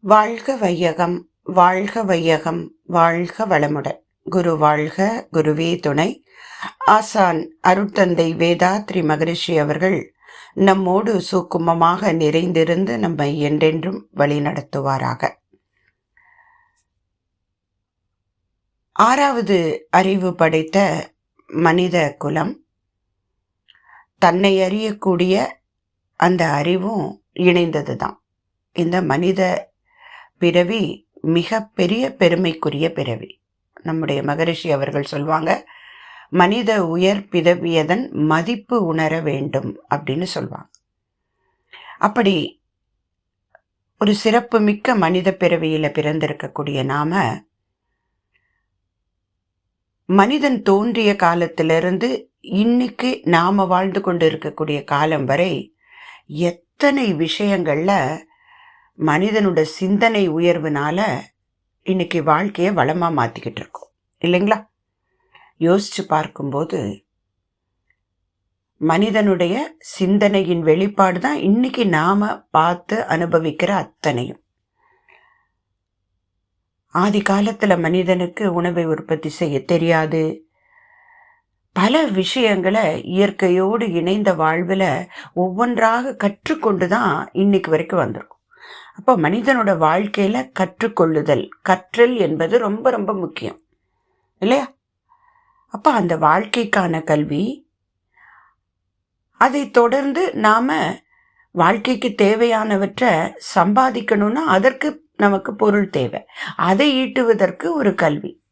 வாழ்க வையகம் வாழ்க வையகம் வாழ்க வளமுடன். குரு வாழ்க குருவே துணை. ஆசான் அருட்தந்தை வேதாத்ரி மகரிஷி அவர்கள் நம்மோடு சூக்குமமாக நிறைந்திருந்து நம்மை என்றென்றும் வழிநடத்துவாராக. ஆறாவது அறிவு படைத்த மனித குலம். தன்னை அறியக்கூடிய அந்த அறிவும் இணைந்தது தான் இந்த மனித பிறவி மிக பெரிய பெருமைக்குரிய பிறவி. நம்முடைய மகரிஷி அவர்கள் சொல்லுவாங்க மனித உயர் பிதவியதன் மதிப்பு உணர வேண்டும் அப்படின்னு சொல்லுவாங்க அப்படி ஒரு சிறப்பு மிக்க மனித பிறவியில் பிறந்திருக்கக்கூடிய நாம மனிதன் தோன்றிய காலத்திலிருந்து இன்னைக்கு நாம் வாழ்ந்து கொண்டு இருக்கக்கூடிய காலம் வரை எத்தனை விஷயங்களில் மனிதனோட சிந்தனை உயர்வுனால இன்னைக்கு வாழ்க்கையை வளமாக மாற்றிக்கிட்டு இருக்கோம். இல்லைங்களா? யோசிச்சு பார்க்கும்போது மனிதனுடைய சிந்தனையின் வெளிப்பாடு தான் இன்னைக்கு நாம பார்த்து அனுபவிக்கிற அத்தனையும். ஆதி காலத்தில் மனிதனுக்கு உணவை உற்பத்தி செய்ய தெரியாது. பல விஷயங்களை இயற்கையோடு இணைந்த வாழ்வில் ஒவ்வொன்றாக கற்றுக்கொண்டு தான் இன்னைக்கு வரைக்கும் வந்திருக்கும். அப்போ மனிதனோட வாழ்க்கையில் கற்றுக்கொள்ளுதல் கற்றல் என்பது ரொம்ப ரொம்ப முக்கியம். இல்லையா? அப்போ அந்த வாழ்க்கைக்கான கல்வி அதை தொடர்ந்து நாம் வாழ்க்கைக்கு தேவையானவற்றை சம்பாதிக்கணும்னா அதற்கு நமக்கு பொருள் தேவை. அதை ஈட்டுவதற்கு ஒரு கல்வி.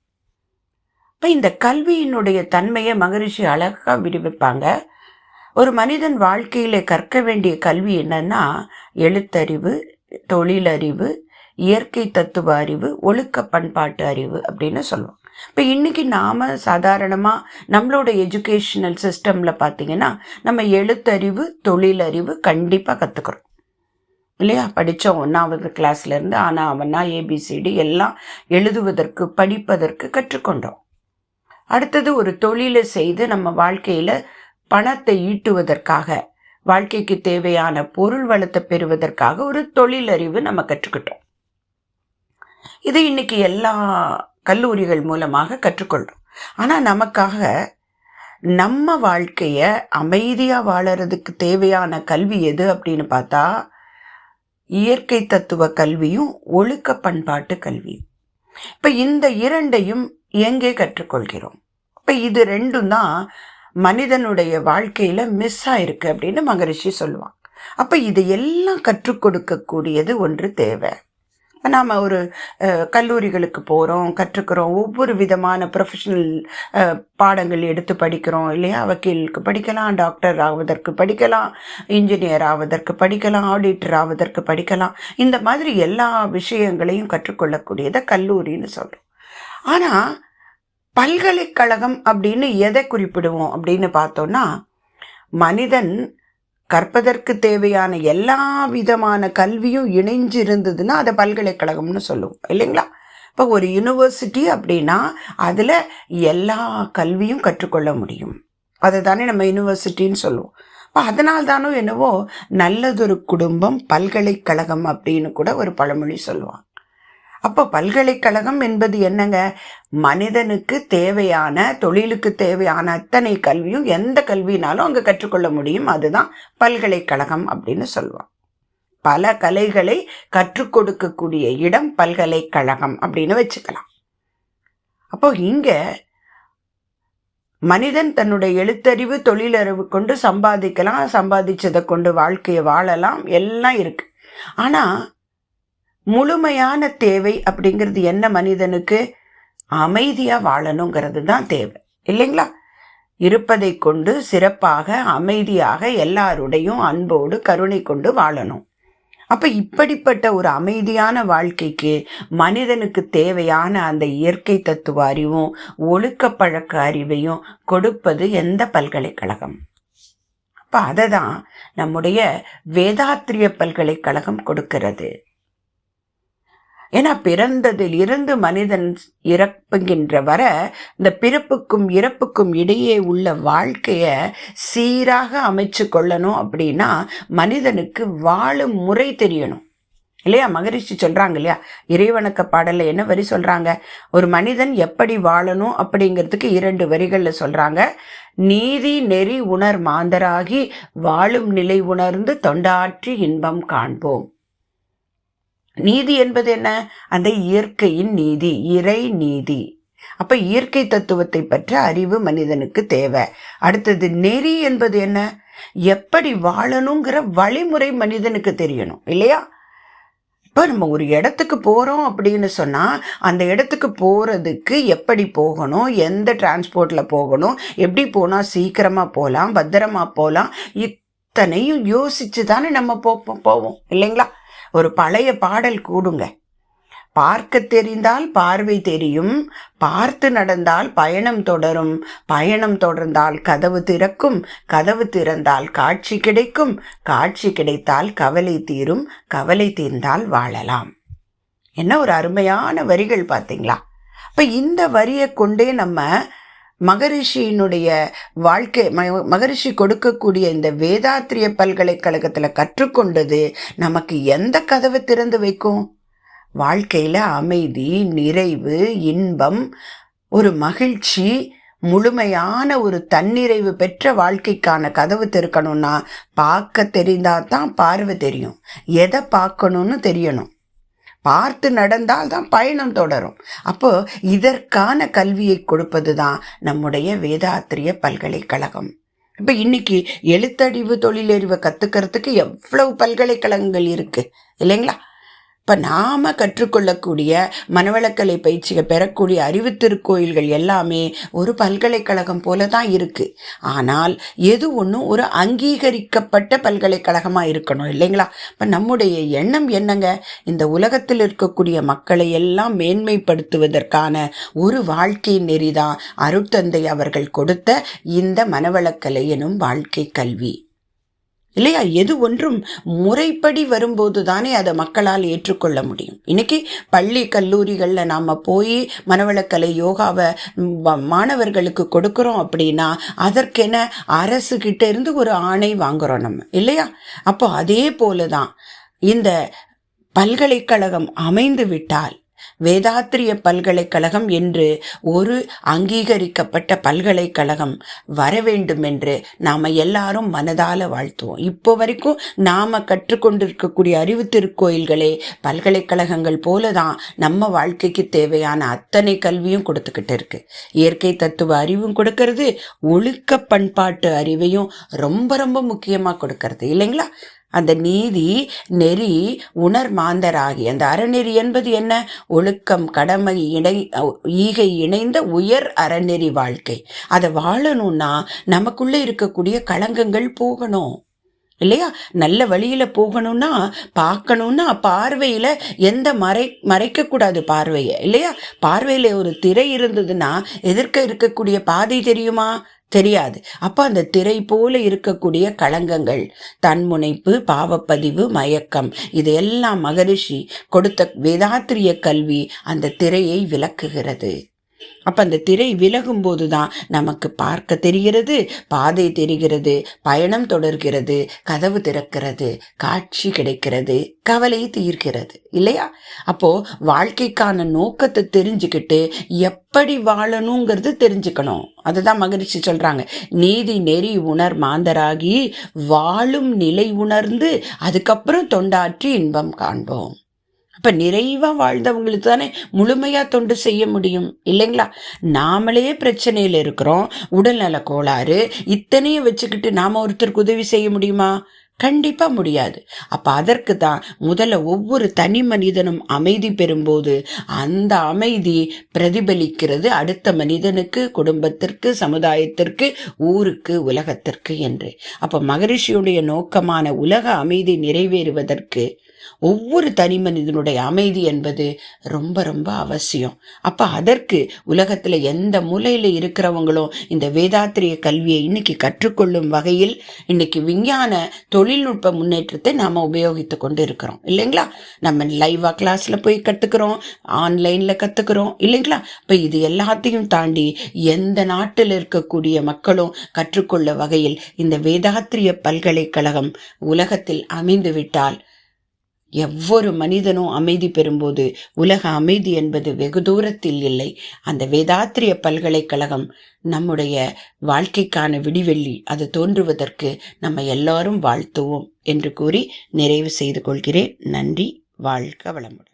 இப்போ இந்த கல்வியினுடைய தன்மையை மகரிஷி அழகாக விடுவிப்பாங்க. ஒரு மனிதன் வாழ்க்கையில் கற்க வேண்டிய கல்வி என்னன்னா எழுத்தறிவு தொழிலறிவு இயற்கை தத்துவ அறிவு ஒழுக்க பண்பாட்டு அறிவு அப்படின்னு சொல்லுவோம் இப்போ இன்னைக்கு நாம் சாதாரணமாக நம்மளோட எஜுகேஷனல் சிஸ்டமில் பார்த்தீங்கன்னா நம்ம எழுத்தறிவு தொழிலறிவு கண்டிப்பாக கற்றுக்குறோம் இல்லையா? படித்தோம் ஒன்றாவது கிளாஸ்லேருந்து ஆனால் அவனா ஏபிசிடி எல்லாம் எழுதுவதற்கு படிப்பதற்கு கற்றுக்கொண்டோம். அடுத்தது ஒரு தொழிலை செய்து நம்ம வாழ்க்கையில் பணத்தை ஈட்டுவதற்காக வாழ்க்கைக்கு தேவையான பொருள் வளத்தை பெறுவதற்காக ஒரு தொழிலறிவு நம்ம கற்றுக்கிட்டோம். இது இன்னைக்கு எல்லா கல்லூரிகள் மூலமாக கற்றுக்கொள்கிறோம் ஆனால் நமக்காக நம்ம வாழ்க்கையை அமைதியாக வாழறதுக்கு தேவையான கல்வி எது அப்படின்னு பார்த்தா இயற்கை தத்துவ கல்வியும் ஒழுக்க பண்பாட்டு கல்வியும். இப்போ இந்த இரண்டையும் எங்கே கற்றுக்கொள்கிறோம்? இப்போ இது ரெண்டும் தான் மனிதனுடைய வாழ்க்கையில் மிஸ் ஆயிருக்கு அப்படின்னு மகரிஷி சொல்லுவாங்க. அப்போ இது எல்லாம் கற்றுக் கொடுக்கக்கூடியது ஒன்று தேவை. நாம் ஒரு கல்லூரிகளுக்கு போகிறோம் கற்றுக்கிறோம் ஒவ்வொரு விதமான ப்ரொஃபஷனல் பாடங்கள் எடுத்து படிக்கிறோம் இல்லையா? வக்கீலுக்கு படிக்கலாம் டாக்டர் ஆவதற்கு படிக்கலாம் இன்ஜினியர் ஆவதற்கு படிக்கலாம் ஆடிட்டர் ஆவதற்கு படிக்கலாம். இந்த மாதிரி எல்லா விஷயங்களையும் கற்றுக்கொள்ளக்கூடியதை கல்லூரின்னு சொல்கிறோம் ஆனால் பல்கலைக்கழகம் அப்படின்னு எதை குறிப்பிடுவோம் அப்படின்னு பார்த்தோன்னா மனிதன் கற்பதற்கு தேவையான எல்லா விதமான கல்வியும் இணைஞ்சு இருந்ததுன்னா அதை பல்கலைக்கழகம்னு சொல்லுவோம் இல்லைங்களா? இப்போ ஒரு யூனிவர்சிட்டி அப்படின்னா அதில் எல்லா கல்வியும் கற்றுக்கொள்ள முடியும். அதை தானே நம்ம யூனிவர்சிட்டின்னு சொல்லுவோம். இப்போ அதனால் தானோ என்னவோ நல்லதொரு குடும்பம் பல்கலைக்கழகம் அப்படின்னு கூட ஒரு பழமொழி சொல்லுவாங்க. அப்போ பல்கலைக்கழகம் என்பது என்னங்க? மனிதனுக்கு தேவையான தொழிலுக்கு தேவையான அத்தனை கல்வியும் எந்த கல்வினாலும் அங்கே கற்றுக்கொள்ள முடியும். அதுதான் பல்கலைக்கழகம் அப்படின்னு சொல்லுவான் பல கலைகளை கற்றுக் கொடுக்கக்கூடிய இடம் பல்கலைக்கழகம் அப்படின்னு வச்சுக்கலாம். அப்போ இங்க மனிதன் தன்னுடைய எழுத்தறிவு தொழிலறிவு கொண்டு சம்பாதிக்கலாம் சம்பாதிச்சதை கொண்டு வாழ்க்கையை வாழலாம் எல்லாம் இருக்கு. ஆனால் முழுமையான தேவை அப்படிங்கிறது என்ன மனிதனுக்கு? அமைதியாக வாழணுங்கிறது தான் தேவை. இல்லைங்களா? இருப்பதை கொண்டு சிறப்பாக அமைதியாக எல்லாருடையும் அன்போடு கருணை கொண்டு வாழணும். அப்போ இப்படிப்பட்ட ஒரு அமைதியான வாழ்க்கைக்கு மனிதனுக்கு தேவையான அந்த இயற்கை தத்துவ அறிவும் ஒழுக்க பழக்க அறிவையும் கொடுப்பது எந்த பல்கலைக்கழகம்? அப்போ அதை தான் நம்முடைய வேதாத்திரிய பல்கலைக்கழகம் கொடுக்கிறது. ஏன்னா பிறந்ததில் இருந்து மனிதன் இறப்புகின்ற வர இந்த பிறப்புக்கும் இறப்புக்கும் இடையே உள்ள வாழ்க்கையை சீராக அமைச்சு கொள்ளணும் அப்படின்னா மனிதனுக்கு வாழும் முறை தெரியணும். இல்லையா? மகரிஷி சொல்கிறாங்க இல்லையா? இறைவணக்க பாடலில் என்ன வரி சொல்கிறாங்க ஒரு மனிதன் எப்படி வாழணும் அப்படிங்கிறதுக்கு இரண்டு வரிகளில் சொல்கிறாங்க நீதி நெறி உணர் மாந்தராகி வாழும் நிலை உணர்ந்து தொண்டாற்றி இன்பம் காண்போம். நீதி என்பது என்ன? அந்த இயற்கையின் நீதி இறை நீதி. அப்ப இயற்கை தத்துவத்தை பற்ற அறிவு மனிதனுக்கு தேவை. அடுத்தது நெறி என்பது என்ன? எப்படி வாழணுங்கிற வழிமுறை மனிதனுக்கு தெரியணும் இல்லையா? இப்போ நம்ம ஒரு இடத்துக்கு போகிறோம் அப்படின்னு சொன்னால் அந்த இடத்துக்கு போகிறதுக்கு எப்படி போகணும்? எந்த டிரான்ஸ்போர்ட்டில் போகணும்? எப்படி போனால் சீக்கிரமாக போகலாம் பத்திரமா போகலாம் இத்தனையும் யோசித்து தானே நம்ம போப்போம் போவோம் இல்லைங்களா? ஒரு பழைய பாடல் கூடுங்க. பார்க்க தெரிந்தால் பார்வை தெரியும் பார்த்து நடந்தால் பயணம் தொடரும் பயணம் தொடர்ந்தால் கதவு திறக்கும் கதவு திறந்தால் காட்சி கிடைக்கும் காட்சி கிடைத்தால் கவலை தீரும் கவலை தீர்ந்தால் வாழலாம். என்ன ஒரு அருமையான வரிகள் பார்த்தீங்களா? இப்போ இந்த வரியை கொண்டே நம்ம மகரிஷியினுடைய வாழ்க்கை மகரிஷி கொடுக்கக்கூடிய இந்த வேதாத்திரிய பல்கலைக்கழகத்தில் கற்றுக்கொண்டது நமக்கு எந்த கதவை திறந்து வைக்கும்? வாழ்க்கையில் அமைதி நிறைவு இன்பம் ஒரு மகிழ்ச்சி முழுமையான ஒரு தன்னிறைவு பெற்ற வாழ்க்கைக்கான கதவு திறக்கணும்னா பார்க்க தெரிந்தால் தான் பார்வை தெரியும். எதை பார்க்கணும்னு தெரியணும். பார்த்து நடந்தால் தான் பயணம் தொடரும். அப்போ இதற்கான கல்வியை கொடுப்பது தான் நம்முடைய வேதாத்திரிய பல்கலைக்கழகம். இப்போ இன்னைக்கு எழுத்தறிவு தொழிலறிவை கற்றுக்கிறதுக்கு எவ்வளவு பல்கலைக்கழகங்கள் இருக்குது இல்லைங்களா? இப்போ நாம் கற்றுக்கொள்ளக்கூடிய மனவளக்கலை பயிற்சியை பெறக்கூடிய அறிவு திருக்கோயில்கள் எல்லாமே ஒரு பல்கலைக்கழகம் போல தான் இருக்குது ஆனால் எது ஒன்றும் ஒரு அங்கீகரிக்கப்பட்ட பல்கலைக்கழகமாக இருக்கணும் இல்லைங்களா? இப்போ நம்முடைய எண்ணம் என்னங்க? இந்த உலகத்தில் இருக்கக்கூடிய மக்களை எல்லாம் மேன்மைப்படுத்துவதற்கான ஒரு வாழ்க்கை நெறிதான் அருட்தந்தை அவர்கள் கொடுத்த இந்த மனவளக்கலை எனும் வாழ்க்கை கல்வி. இல்லையா? எது ஒன்றும் முறைப்படி வரும்போது தானே அதை மக்களால் ஏற்றுக்கொள்ள முடியும். இன்னைக்கு பள்ளி கல்லூரிகளில் நாம் போய் மனவளக்கலை யோகாவை மாணவர்களுக்கு கொடுக்குறோம் அப்படின்னா அதற்கென அரசு கிட்ட இருந்து ஒரு ஆணை வாங்குறோம் நம்ம. இல்லையா? அப்போ அதே போல தான் இந்த பல்கலைக்கழகம் அமைந்து விட்டால் வேதாத்திரிய பல்கலைக்கழகம் என்று ஒரு அங்கீகரிக்கப்பட்ட பல்கலைக்கழகம் வர வேண்டும் என்று நாம் எல்லாரும் மனதால வாழ்த்துவோம். இப்போ வரைக்கும் நாம் கற்றுக்கொண்டிருக்கக்கூடிய அறிவு திருக்கோயில்களே பல்கலைக்கழகங்கள் போல தான் நம்ம வாழ்க்கைக்கு தேவையான அத்தனை கல்வியும் கொடுத்துக்கிட்டு இருக்கு. இயற்கை தத்துவ அறிவும் கொடுக்கறது ஒழுக்க பண்பாட்டு அறிவையும் ரொம்ப ரொம்ப முக்கியமாக கொடுக்கறது. இல்லைங்களா? அந்த நீதி நெறி உணர் மாந்தராகி அந்த அறநெறி என்பது என்ன? ஒழுக்கம் கடமை இணை ஈகை இணைந்த உயர் அறநெறி வாழ்க்கை. அதை வாழணும்னா நமக்குள்ளே இருக்கக்கூடிய களங்கங்கள் போகணும். இல்லையா? நல்ல வழியில் போகணும்னா பார்க்கணும்னா பார்வையில் எந்த மறை மறைக்கக்கூடாது பார்வையை. இல்லையா? பார்வையில் ஒரு திரை இருந்ததுன்னா எதிர்க்க இருக்கக்கூடிய பாதை தெரியுமா? தெரியாது. அப்போ அந்த திரை போல இருக்கக்கூடிய களங்கங்கள் தன்முனைப்பு பாவப்பதிவு மயக்கம் இதையெல்லாம் மகரிஷி கொடுத்த வேதாத்திரிய கல்வி அந்த திரையை விளக்குகிறது. அப்போ அந்த திரை விலகும்போது தான் நமக்கு பார்க்க தெரிகிறது பாதை தெரிகிறது பயணம் தொடர்கிறது கதவு திறக்கிறது காட்சி கிடைக்கிறது கவலை தீர்க்கிறது. இல்லையா? அப்போ வாழ்க்கைக்கான நோக்கத்தை தெரிஞ்சுக்கிட்டு எப்படி வாழணுங்கிறது தெரிஞ்சுக்கணும். அதுதான் மகிழ்ச்சி சொல்றாங்க. நீதி நெறி உணர் மாந்தராகி வாழும் நிலை உணர்ந்து அதுக்கப்புறம் தொண்டாற்றி இன்பம் காண்போம். அப்ப நிறைவா வாழ்ந்தவங்களுக்கு தானே முழுமையா தொண்டு செய்ய முடியும் இல்லைங்களா? நாமளே பிரச்சனையில் இருக்கிறோம் உடல்நல கோளாறு இத்தனையும் வச்சுக்கிட்டு நாம ஒருத்தருக்கு உதவி செய்ய முடியுமா? கண்டிப்பாக முடியாது. அப்போ அதற்கு தான் முதல்ல ஒவ்வொரு தனி மனிதனும் அமைதி பெறும்போது அந்த அமைதி பிரதிபலிக்கிறது அடுத்த மனிதனுக்கு குடும்பத்திற்கு சமுதாயத்திற்கு ஊருக்கு உலகத்திற்கு என்று. அப்போ மகரிஷியுடைய நோக்கமான உலக அமைதி நிறைவேறுவதற்கு ஒவ்வொரு தனி மனிதனுடைய அமைதி என்பது ரொம்ப ரொம்ப அவசியம். அப்போ அதற்கு உலகத்தில் எந்த மூலையில் இருக்கிறவங்களும் இந்த வேதாத்திரிய கல்வியை இன்னைக்கு கற்றுக்கொள்ளும் வகையில் இன்னைக்கு விஞ்ஞான தொழில் தொழில்நுட்ப முன்னேற்றத்தை நாம் உபயோகித்து கொண்டு இருக்கிறோம் இல்லைங்களா? நம்ம லைவாக கிளாஸில் போய் கற்றுக்குறோம் ஆன்லைனில் கற்றுக்குறோம் இல்லைங்களா? இப்போ இது எல்லாத்தையும் தாண்டி எந்த நாட்டில் இருக்கக்கூடிய மக்களும் கற்றுக்கொள்ள வகையில் இந்த வேதாத்திரிய பல்கலைக்கழகம் உலகத்தில் அமைந்துவிட்டால் எவ்வொரு மனிதனும் அமைதி பெறும்போது உலக அமைதி என்பது வெகு தூரத்தில் இல்லை. அந்த வேதாத்திரிய பல்கலைக்கழகம் நம்முடைய வாழ்க்கைக்கான விடிவெள்ளி அது தோன்றுவதற்கு நம்ம எல்லாரும் வாழ்த்துவோம் என்று கூறி நிறைவு செய்து கொள்கிறேன். நன்றி வாழ்க வளமுடன்.